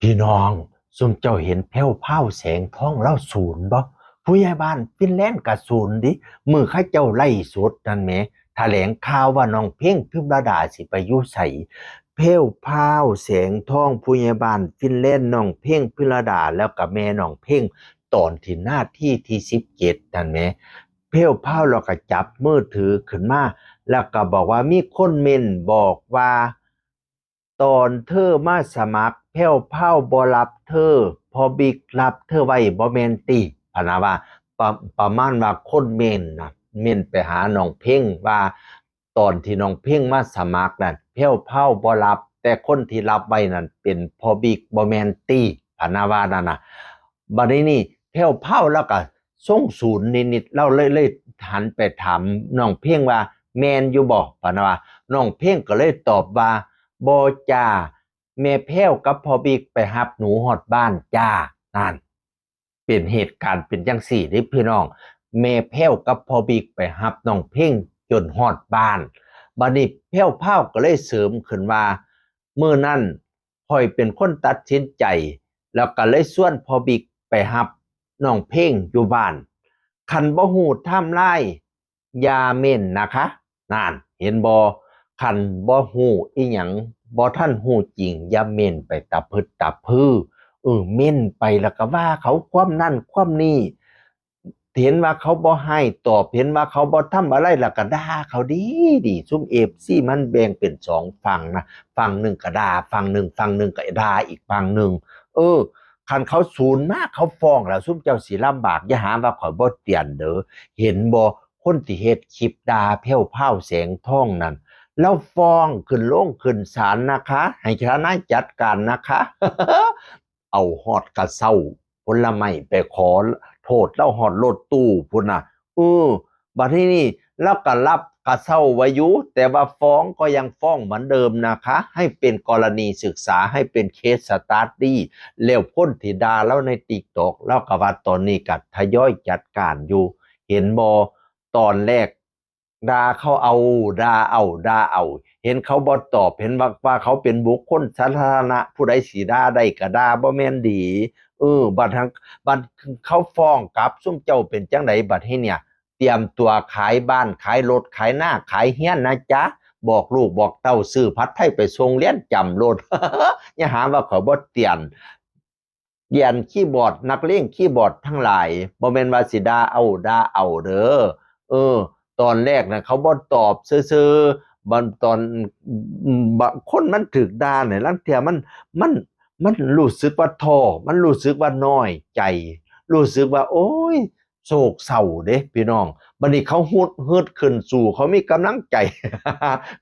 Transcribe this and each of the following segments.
พี่น้องซุมเจ้าเห็นแผ้วเผาแสงท้องเล่าศูนย์บ่ผู้ใหญ่บ้านฟินแลนด์กับศูนย์ดิมือข้าเจ้าไล่สดนั่นแหมแถลงข่าวว่าน้องเพ่งพิมระดาสิไปอยู่ไสแผ้วเผาแสงท้องผู้ใหญ่บ้านฟินแลนด์น้องเพ่งพิรดาแล้วกับแม่น้องเพ่งตอนที่หน้าที่ที่17นั่นแหมแผ้วเผาเราก็จับมือถือขึ้นมาแล้วก็บอกว่ามีคนเมนบอกว่า ตอนเธอมาสมัคร แพ้วเผาบ่รับเธอ พอบิกรับเธอไว้บ่แม่นติพนะว่าประประมาณว่าคนเมนนะเมนไปหาน้องเพ่งว่าตอนที่น้องเพ่งมาสมัครนั่นแพ้วเผาบ่รับ แต่คนที่รับไว้นั่นเป็นพอบิกบ่แม่นติพนะว่านั่นนะบัดนี้นี่แพ้วเผาแล้วก็ส่งศูนย์นิดๆเราเลยเลยหันไปถามน้องเพ่งว่า แมนอยู่บ่พนะว่าน้องเพ่งก็เลยตอบว่าบอจ้า แม่แพ้วกับพ่อบิ๊กไปหับหนูหอดบ้านจ้านั่นเป็นเหตุการณ์เป็นจังสี่เด้พี่น้อง แม่แพ้วกับพ่อบิ๊กไปหับน้องเพ่งจนหอดบ้านบัดนี้แพ้วเผาก็เลยเสริมขึ้นว่าเมื่อนั้นพ่อยเป็นคนตัดสินใจ แล้วก็เลยส่วนพ่อบิ๊กไปหับน้องเพ่งอยู่บ้านคันบ่ฮู้ไทม์ไลน์อยาเม่นนะคะนั่นเห็นบ่คันบ่ฮู้อีหยัง บ่ท่านฮู้จริงอย่าเม่นไปตะพึดตะพือเออเม่นไปแล้วก็ว่าเขาความนั่นความนี่เห็นว่าเขาบ่ให้ตอบเห็นว่าเขาบ่ทำอะไรแล้วก็ด่าเขาดีดีซุ่มเอฟซี่มันแบ่งเป็นสองฝั่งนะฝั่งหนึ่งก็ด่าฝั่งหนึ่งฝั่งหนึ่งก็ด่าอีกฝั่งหนึ่งเออคันเขาศูนย์มากเขาฟ้องแล้วซุ่มเจ้าสีลำบากอย่าหาว่าข่อยบ่เตียนเด้อเห็นบ่คนที่เฮ็ดคลิปดาเพ้วเผาแสงทองนั่น แล้วฟ้องขึ้นโรงขึ้นศาลนะคะ ให้ชนะจัดการนะคะ เอาฮอดกระเซ้าผลไม้ไปขอโทษแล้วฮอดรถตู้พุ่นน่ะเออบัดนี้นี่แล้วก็รับกระเซ้าไว้ยู่แต่ว่าฟ้องก็ยังฟ้องเหมือนเดิมนะคะ ให้เป็นกรณีศึกษาให้เป็นเคสสตาร์ดี้แล้วพ้นธิดาแล้วในติ๊กตอกแล้วก็ว่าตอนนี้กัดทยอยจัดการอยู่ เห็นบอตอนแรก ดาเขาเอาดาเอาดาเอา เห็นเขาบอตอบเห็นว่าว่าเขาเป็นบุคคลสาธารณะผู้ใดสีดาได้ก็ดาบ่แม่นดี เออ บัดทั้งบัดเขาฟ้องกลับซุ่มเจ้าเป็นจังไดบัดให้เนี่ย เตรียมตัวขายบ้านขายรถขายหน้าขายเฮียนนะจ๊ะบอกลูกบอกเต้าซื้อพัดไทยไปส่งเรียนจำรถอย่าหาว่าเขาบ่เตียนเรียนคีย์บอดนักเลงคีย์บอดทั้งหลายบ่แม่นว่าสิดาเอาดาเอาเด้อเออ ตอนแรกนะเขาบ่ตอบซื่อๆบันตอนบางคนมันถึกด่าเนี่ยลังเทียมันมันมันรู้สึกว่าท้อมันรู้สึกว่าน้อยใจ รู้สึกว่า โอ้ยโศกเศร้าเด้พี่น้องบัดนี้เขาฮุดฮึดขึ้นสู่ เขามีกำลังใจ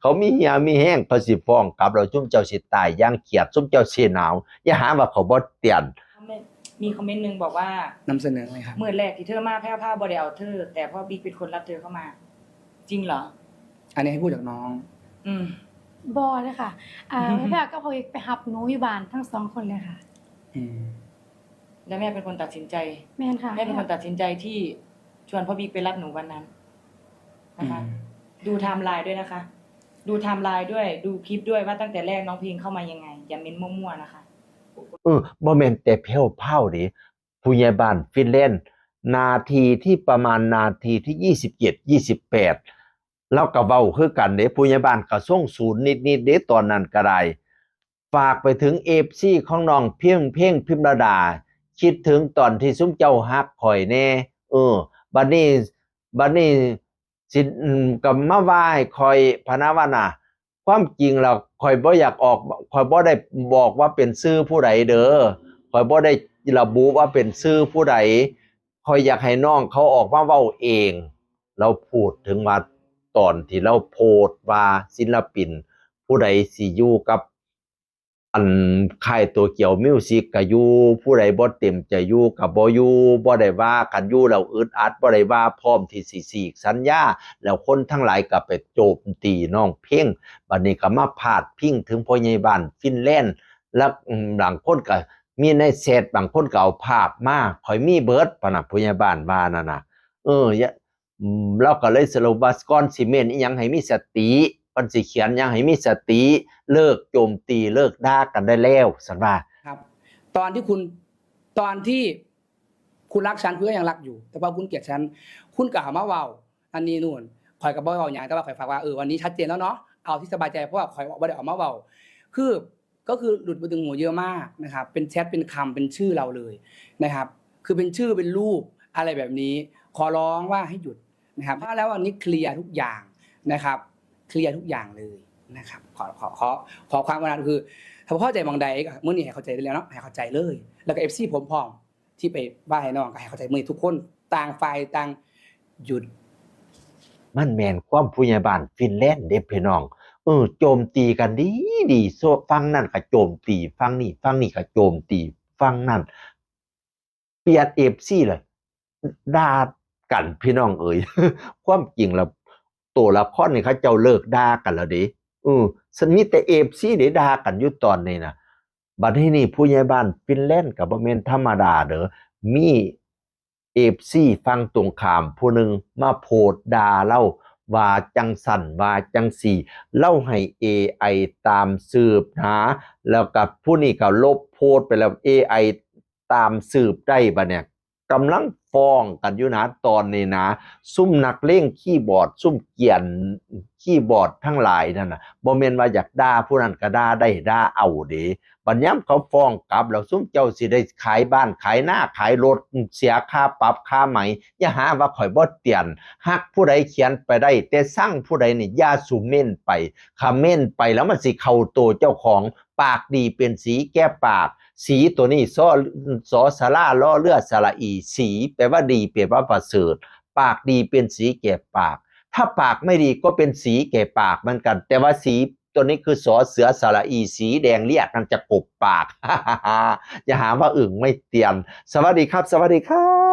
เขามีเหียมีแห้งเขาสิฟ้องกลับเราจุ่มเจ้าสิตายอย่างเขียดจุ่มเจ้าสิหนาว อย่าหาว่าเขาบ่เตียนคอมเมนต์มีคอมเมนต์หนึ่งบอกว่านำเสนอเลยครับเมื่อแรกที่เธอมาแพ้วผ้าบอดเอาเธอ แต่พ่อบิ๊กเป็นคนรับเธอเข้ามา จริงเหรอ อันนี้ให้พูดจากน้อง อืม บอเลยค่ะอ่าอืมแม่ก็พอไปหับหนูอยู่บ้านทั้งสองคนเลยค่ะ อืมแล้วแม่เป็นคนตัดสินใจ แม่นค่ะแม่เป็นคนตัดสินใจที่ชวนพ่อบิ๊กไปรับหนูวันนั้นอืนะคะมดูไทม์ไลน์ด้วยนะคะ ดูไทม์ไลน์ด้วย ดูคลิปด้วยว่าตั้งแต่แรกน้องเพลงเข้ามายังไง อย่าเม้นมั่วๆนะคะเออบ่แม่นแต่แผ่วเผาดิผู้ใหญ่บ้านฟินแลนด์นาทีที่ประมาณนาทีที่27 28แล้วก็เว้าคือกันเด้ผู้ใหญ่บ้านก็ส่งศูนย์นิดๆเด้ตอนนั้นก็ได้ฝากไปถึง FC ของน้องเพียงเพ่งพิมรดา คิดถึงตอนที่ซุ้มเจ้าฮักข่อยแน่เออบัดนี้บัดนี้สิอืมก็มาไหว้คอยพนะว่าความจริงแล้วคอยบ่อยากออกคอยบ่ได้บอกว่าเป็นชื่อผู้ใดเด้อคอยบ่ได้ระบุว่าเป็นชื่อผู้ใดคอยอยากให้น้องเขาออกมาเว้าเอง เราพูดถึงว่า ตอนที่เราโพสว่าศิลปิน ผู้ใดสิอยู่กับอันค่ายตัวเกี่ยวมิวสิกก็อยู่ผู้ใดบ่เต็มใจอยู่ก็บ่อยู่บ่ได้ว่ากันอยู่แล้วอึดอัดบ่ได้ว่าพร้อมที่สิสีกสัญญาแล้วคนทั้งหลายก็ไปโจมตีน้องเพ่งบัดนี้ก็มาพาดพิงถึงพ่อใหญ่บ้านฟินแลนด์แล้วอืมบางคนก็มีในเซตบางคนก็เอาภาพมาข่อยมีเบิดปะนะพ่อใหญ่บ้านว่านั่นน่ะเอออย่าอืม เราก็เลยสรุปว่าก่อนสิเมนอีหยังให้มีสติก่อนสิเขียนยังให้มีสติเลิกโจมตีเลิกด่ากันได้แล้วสันว่าครับ ตอนที่คุณตอนที่คุณรักฉันคุณก็ยังรักอยู่ แต่พอคุณเกลียดฉันคุณกล่าวมาเว่าอันนี้นู่นคอยกับบ่อยเว้าอย่างแต่ว่าคอยฝากว่าเออวันนี้ชัดเจนแล้วเนาะเอาที่สบายใจเพราะว่าคอยบ่ได้ออกมาเว้าคือก็คือหลุดมาถึงหูเยอะมากนะครับ เป็นแชทเป็นคำเป็นชื่อเราเลยนะครับ คือเป็นชื่อเป็นรูปอะไรแบบนี้ ขอร้องว่าให้หยุด นะครับถ้าแล้ววันนี้เคลียร์ทุกอย่างนะครับเคลียร์ทุกอย่างเลยนะครับขอขอขอขอความกรุณาคือถ้าเข้าใจบางใดก็มื่อนี้ให้เข้าใจได้แล้วเนาะให้เข้าใจเลย แล้วก็เอฟซีผมพร้อมที่ไปว่าให้น้องก็ให้เข้าใจมือทุกคนต่างฝ่ายต่างหยุด มันแมนความผู้ใหญ่บ้านฟินแลนด์เด้พี่น้องเออโจมตีกันดีดีโซฟังนั่นก็โจมตีฟังนี่ฟังนี่ก็โจมตีฟังนั่นเปลียดเอฟซีเลยด่า กันพี่น้องเอ๋ยความจริงแล้วตัวละครนี่เขาเจ้าเลิกด่ากันแล้วดิเออสนิทแต่เอฟซีได้ด่ากันอยู่ตอนนี้นะบัดนี้นี่ผู้ใหญ่บ้านฟินแลนด์กับบ่แม่นธรรมดาเด้อมีเอฟซีฟังตรงขามผู้หนึ่งมาโพดด่าเล่าว่าจังสั่นว่าจังสี่ เล่าให้ AI ตามสืบหาแล้วกับผู้นี้ก็ลบโพสไปแล้ว AI ตามสืบได้บะเนี่ยกำลัง ฟ้องกันอยู่นะตอนนี้นะ ซุ่มนักเล่งคีย์บอด ซุ่มเกียนคีย์บอดทั้งหลายนั่นนะบ่แม่นว่าอยากด่าผู้นั้นก็ด่าได้ด่าเอาเด้บัดยามเขาฟ้องกลับแล้วซุ่มเจ้าสิได้ขายบ้านขายหน้าขายรถเสียค่าปรับค่าไหมอย่าหาว่าข่อยบ่เตียนฮักผู้ใดเขียนไปได้ แต่สร้างผู้ใดนี่ย่าสุเม่นไปคาเม่นไปแล้วมันสิเข้าตัวเจ้าของปากดีเป็นสีแก้ปาก สีตัวนี้ซอสอสาราล่อเลือดสาระอี สีแปลว่าดีเปลว่าประเสริฐ ปากดีเป็นสีแก่ปาก ถ้าปากไม่ดีก็เป็นสีแก่ปากเหมือนกัน แต่ว่าสีตัวนี้คือสอเสือสาระอี สีแดงเรียกมันจะกบปากอย่าหาว่าอึ่งไม่เตียน สวัสดีครับ สวัสดีครับ